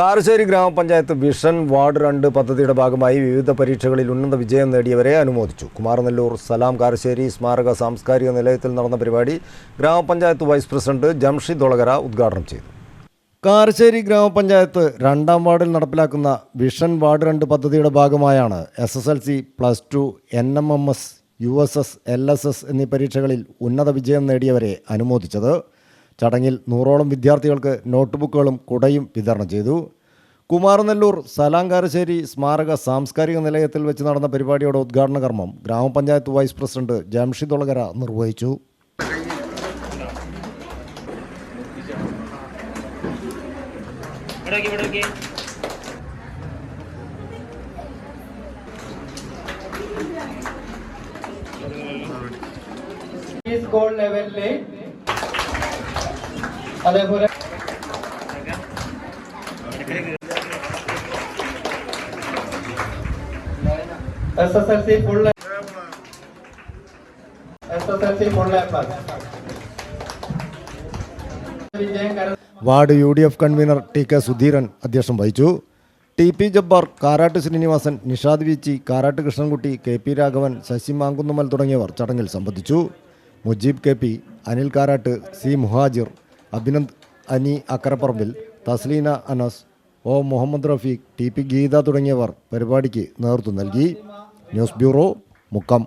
കാരശ്ശേരി ഗ്രാമപഞ്ചായത്ത് vision ward രണ്ട് പദ്ധതിയുടെ ഭാഗമായി വിവിധ പരീക്ഷകളിൽ ഉന്നത വിജയം നേടിയവരെ അനുമോദിച്ചു. കുമാരനെല്ലൂർ സലാം കാരശ്ശേരി സ്മാരക സാംസ്കാരിക നിലയത്തിൽ നടന്ന പരിപാടി ഗ്രാമപഞ്ചായത്ത് വൈസ് പ്രസിഡന്റ് ജംഷി ഒളകര ഉദ്ഘാടനം ചെയ്തു. കാരശ്ശേരി ഗ്രാമപഞ്ചായത്ത് രണ്ടാം വാർഡിൽ നടപ്പിലാക്കുന്ന വിഷൻ വാർഡ് രണ്ട് പദ്ധതിയുടെ ഭാഗമായാണ് S S L C plus two N M M S U S S L S S എന്നീ പരീക്ഷകളിൽ ഉന്നത വിജയം നേടിയവരെ അനുമോദിച്ചത്. ചടങ്ങിൽ നൂറോളം വിദ്യാർത്ഥികൾക്ക് നോട്ട്ബുക്കുകളും കുടയും വിതരണം ചെയ്തു. കുമാരനെല്ലൂർ സലാങ്കാരശ്ശേരി സ്മാരക സാംസ്കാരിക നിലയത്തിൽ വെച്ച് നടന്ന പരിപാടിയുടെ ഉദ്ഘാടന കർമ്മം ഗ്രാമപഞ്ചായത്ത് വൈസ് പ്രസിഡന്റ് ജംഷിദ് ഒളകര നിർവഹിച്ചു. സ്കൂൾ ലെവലിൽ അതേപോലെ S S L C full S S L C full ward U D F convener T K Sudheeran അധ്യക്ഷം വഹിച്ചു. T P Jabbar Karat Srinivasan Nishad Veechi Karat Krishnankutty K P Raghavan Sasi Mankunnumal തുടങ്ങിയവർ ചടങ്ങിൽ സംബന്ധിച്ചു. Mujeeb K P Anil Karat C Muhajir Abhinand Ani Akkaraparambil Thasleena Anas O. Muhammed Rafeeq T. P. Geetha തുടങ്ങിയവർ പരിപാടിക്ക് നേതൃത്വം നൽകി. News bureau Mukkam.